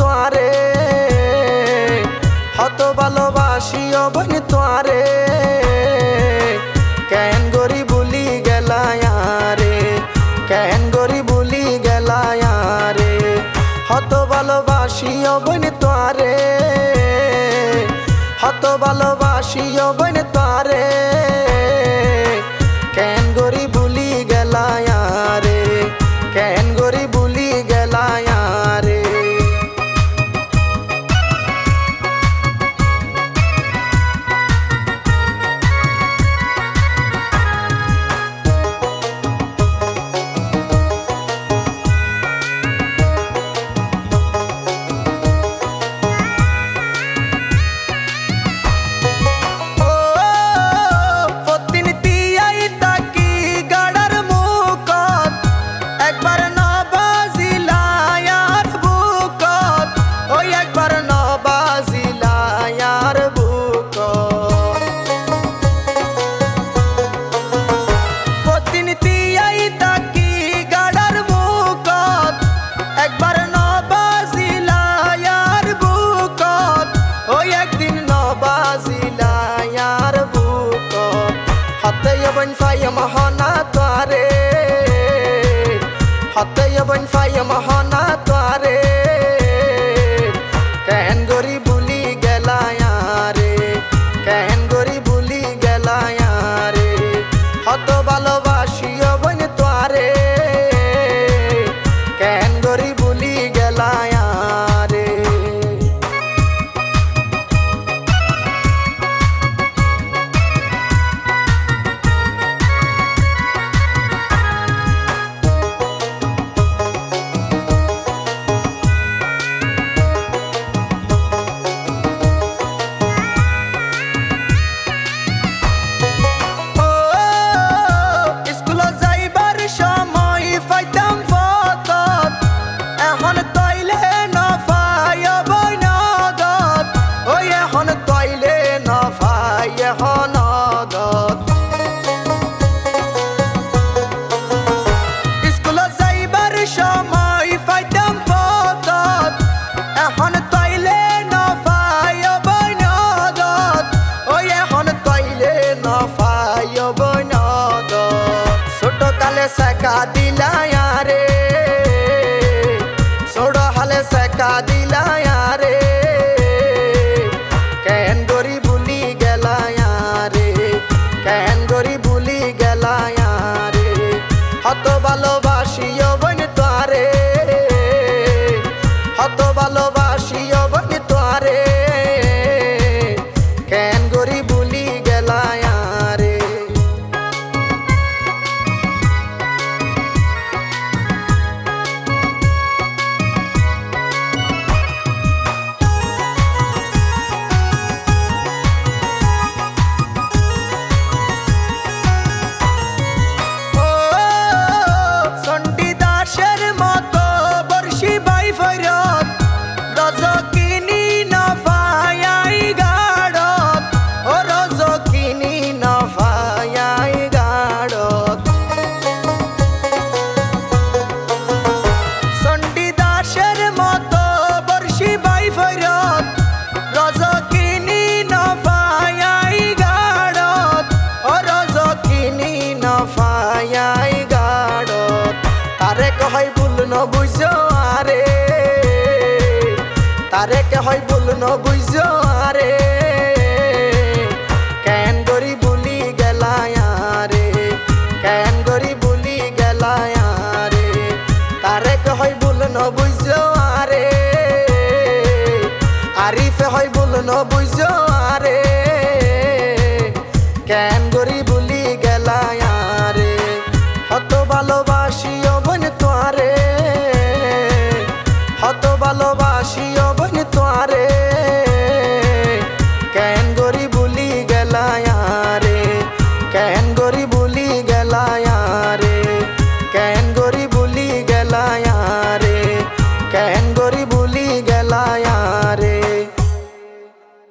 তোয়ারে হত ভালোবাসি অবনি তোয়ারে কেন গরি বুলি গেলায়ারে কেন গরি বুলি গেলায়ারে হত ভালোবাসি অবনি তোয়ারে হত ভালোবাসি অবনি তোয়ারে ಹತ್ತಯವನ್ ಫಾಯ ಮಹಾನ ತ್ವಾರೇ কালে তারে কে হয় ভুল ন বুঝো, আরে? কেন গরি ভুলি গেলায় কেন গরি ভুলি গেলায় তারে কে হয় ভুল ন আরে? আরিফে হয় ভুল ন বুঝো, আরে? কেন গরি ভুলি গেলায়, আরে? কত ভালোবাসি তোয়ারে